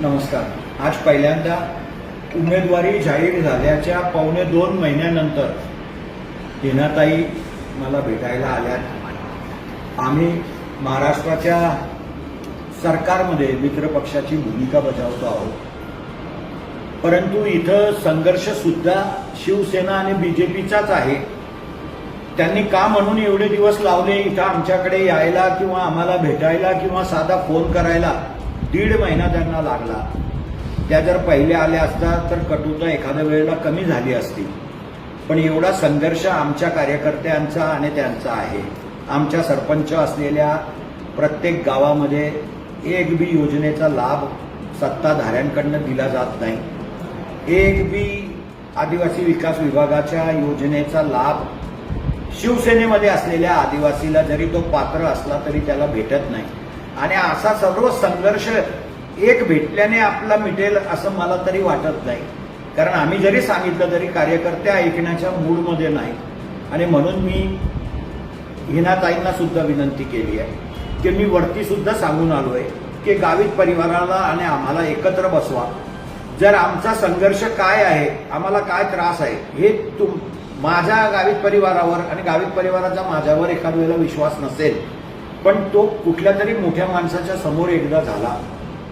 नमस्कार. आज पहिल्यांदा उमेदवारी जाहीर झाल्याच्या पावणे दोन महिन्यानंतर हिनाताई मला भेटायला आल्यात. आम्ही महाराष्ट्राच्या सरकारमध्ये मित्रपक्षाची भूमिका बजावतो आहोत. परंतु इथं संघर्ष सुद्धा शिवसेना आणि बी जे पीचाच आहे. त्यांनी का म्हणून एवढे दिवस लावले इथं आमच्याकडे यायला किंवा आम्हाला भेटायला किंवा साधा फोन करायला? दीड महिना त्यांना लागला. त्या जर पहिल्या आल्या असतात तर कटुता एखाद्या वेळेला कमी झाली असती. पण एवढा संघर्ष आमच्या कार्यकर्त्यांचा आणि त्यांचा आहे. आमच्या सरपंच असलेल्या प्रत्येक गावामध्ये एक बी योजनेचा लाभ सत्ताधाऱ्यांकडनं दिला जात नाही. एक बी आदिवासी विकास विभागाच्या योजनेचा लाभ शिवसेनेमध्ये असलेल्या आदिवासीला जरी तो पात्र असला तरी त्याला भेटत नाही. आणि असा सर्व संघर्ष एक भेटल्याने आपला मिटेल असं मला तरी वाटत नाही. कारण आम्ही जरी सांगितलं तरी कार्यकर्ते ऐकण्याच्या मूडमध्ये नाही. आणि म्हणून मी हिनाताईंना सुद्धा विनंती केली आहे की मी वरती सुद्धा सांगून आहे की गावित परिवाराला आणि आम्हाला एकत्र बसवा. जर आमचा संघर्ष काय आहे आम्हाला काय त्रास आहे हे तुम माझ्या गावित परिवारावर आणि गावित परिवाराचा माझ्यावर एखाद वेळेला विश्वास नसेल पण तो कुठल्या तरी मोठ्या माणसाच्या समोर एकदा झाला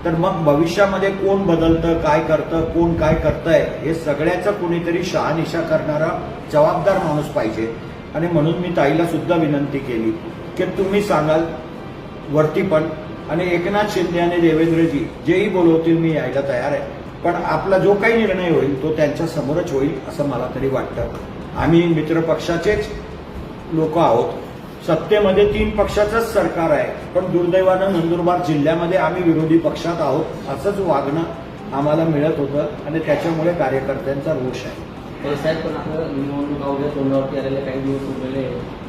तर मग भविष्यामध्ये कोण बदलतं काय करतं कोण काय करतंय हे सगळ्याचं कुणीतरी शहानिशा करणारा जबाबदार माणूस पाहिजे. आणि म्हणून मी ताईला सुद्धा विनंती केली की तुम्ही सांगाल वरती पण. आणि एकनाथ शिंदे आणि देवेंद्रजी जेही बोलवतील मी यायला तयार आहे. पण आपला जो काही निर्णय होईल तो त्यांच्या समोरच होईल असं मला तरी वाटतं. आम्ही मित्रपक्षाचेच लोक आहोत. सत्तेमध्ये तीन पक्षाचंच सरकार आहे. पण दुर्दैवानं नंदुरबार जिल्ह्यामध्ये आम्ही विरोधी पक्षात आहोत असंच वागणं आम्हाला मिळत होतं आणि त्याच्यामुळे कार्यकर्त्यांचा रोष आहे. साहेब पण आपलं निवडणुका वगैरे तोंडावरती आलेले काही दिवस उरलेले.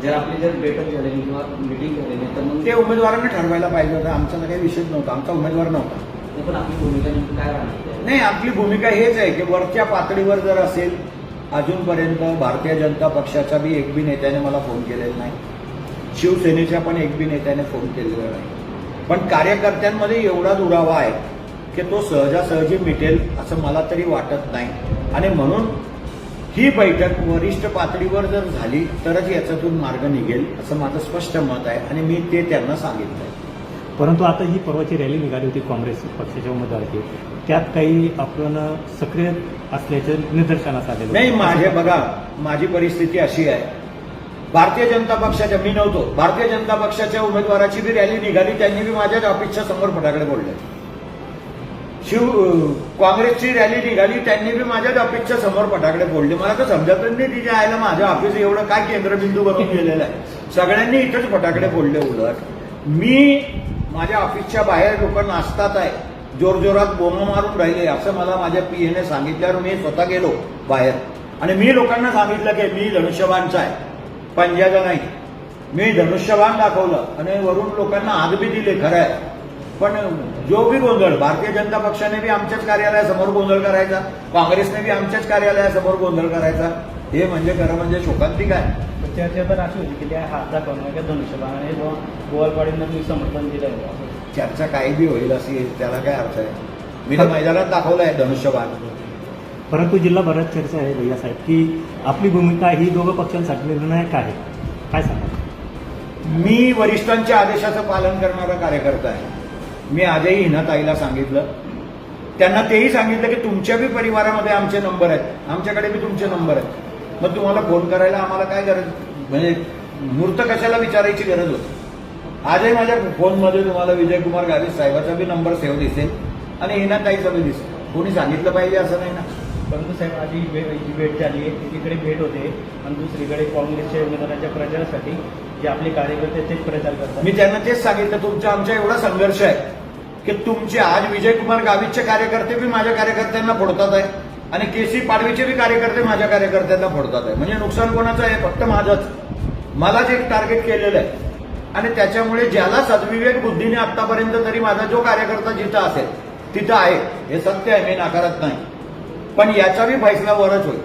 जर आपली जर बैठक झालेली किंवा मिटिंग झालेली तर मग ते उमेदवारांना ठरवायला पाहिजे होतं. आमचा काही विषयच नव्हता. आमचा उमेदवार नव्हता. पण आपली भूमिका नेमकी काय राहणार नाही आपली भूमिका हेच आहे की वरच्या पातळीवर जर असेल अजूनपर्यंत भारतीय जनता पक्षाच्या बी एक बी नेत्याने मला फोन केलेला नाही. शिवसेनेच्या पण एक बी नेत्याने फोन केलेला नाही. पण कार्यकर्त्यांमध्ये एवढा दुरावा आहे की तो सहजासहजी मिटेल असं मला तरी वाटत नाही. आणि म्हणून ही बैठक वरिष्ठ पातळीवर जर झाली तरच याच्यातून मार्ग निघेल असं माझं स्पष्ट मत आहे आणि मी ते त्यांना सांगितलंय परंतु आता ही परवाची रॅली निघाली होती काँग्रेस पक्षाच्या उमेदवाराची. त्यात काही आपण सक्रिय असल्याचे निदर्शनास आलेलं नाही. माझे बघा माझी परिस्थिती अशी आहे. भारतीय जनता पक्षाच्या मी नव्हतो. भारतीय जनता पक्षाच्या उमेदवाराची बी रॅली निघाली त्यांनी बी माझ्याच ऑफिसच्या समोर फटाकडे बोलले शिव काँग्रेसची रॅली निघाली त्यांनी बी माझ्याच ऑफिसच्या समोर फटाकडे फोडले. मला तर समजतच नाही तिच्या आयला माझ्या ऑफिस एवढं काय केंद्रबिंदू बनून गेलेलं आहे. सगळ्यांनी इथंच फटाकडे फोडले उलट. मी माझ्या ऑफिसच्या बाहेर लोक नाचतात आहे. जोरजोरात बोंब मारून राहिले असं मला माझ्या पीएने सांगितल्यावर मी स्वतः गेलो बाहेर. आणि मी लोकांना सांगितलं की मी धनुष्यबाणचा आहे. पंजाचा नाही. मी धनुष्यबाण दाखवलं आणि वरून लोकांना आग बी दिले खरं आहे. पण जो बी गोंधळ भारतीय जनता पक्षाने बी आमच्याच कार्यालयासमोर गोंधळ करायचा काँग्रेसने बी आमच्याच कार्यालयासमोर गोंधळ करायचा हे म्हणजे खरं म्हणजे शोकांतिक आहे. चर्चा तर अशी होती की त्या हात दाखवणं किंवा धनुष्यबाणाने गोवालपाडींना तुम्ही समर्थन दिलं आहे. चर्चा काही बी होईल अशी त्याला काय अर्थ आहे? मी तर मैदानात दाखवलंय धनुष्यबाण. परंतु जिल्हाभरात चर्चा आहे भैया साहेब की आपली भूमिका ही दोघं पक्षांसाठी निर्णायक आहे. काय सांगा मी वरिष्ठांच्या आदेशाचं पालन करणारा कार्यकर्ता आहे. मी आजही हिनाताईला सांगितलं. त्यांना तेही सांगितलं की तुमच्या बी परिवारामध्ये आमचे नंबर आहेत. आमच्याकडे बी तुमचे नंबर आहेत. मग तुम्हाला फोन करायला आम्हाला काय गरज? म्हणजे मूर्त कशाला विचारायची गरज होती? आजही माझ्या फोनमध्ये तुम्हाला विजयकुमार गावित साहेबाचा बी नंबर सेव्ह दिसेल आणि हिनाताईचा बी दिसेल. कोणी सांगितलं पाहिजे असं नाही ना? परंतु साहेब आधी भे- जी भेट झाली. आहे एकीकडे भेट होते आणि दुसरीकडे काँग्रेसच्या उमेदवारांच्या प्रचारासाठी जे आपले कार्यकर्ते तेच प्रचार करतात. मी त्यांना तेच सांगितलं तुमचा आमचा एवढा संघर्ष आहे की तुमचे आज विजयकुमार गावितचे कार्यकर्ते बी माझ्या कार्यकर्त्यांना फोडतात आहे आणि के सी पाडवीचे बी कार्यकर्ते माझ्या कार्यकर्त्यांना फोडतात आहे. म्हणजे नुकसान कोणाचं आहे? फक्त माझंच. मलाच एक टार्गेट केलेलं आहे. आणि त्याच्यामुळे ज्याला सद्विवेक बुद्धीने आतापर्यंत तरी माझा जो कार्यकर्ता जिथं असेल तिथं आहे. हे सत्य आहे मी नाकारत नाही. पण याचा बी फैसला वरच होईल.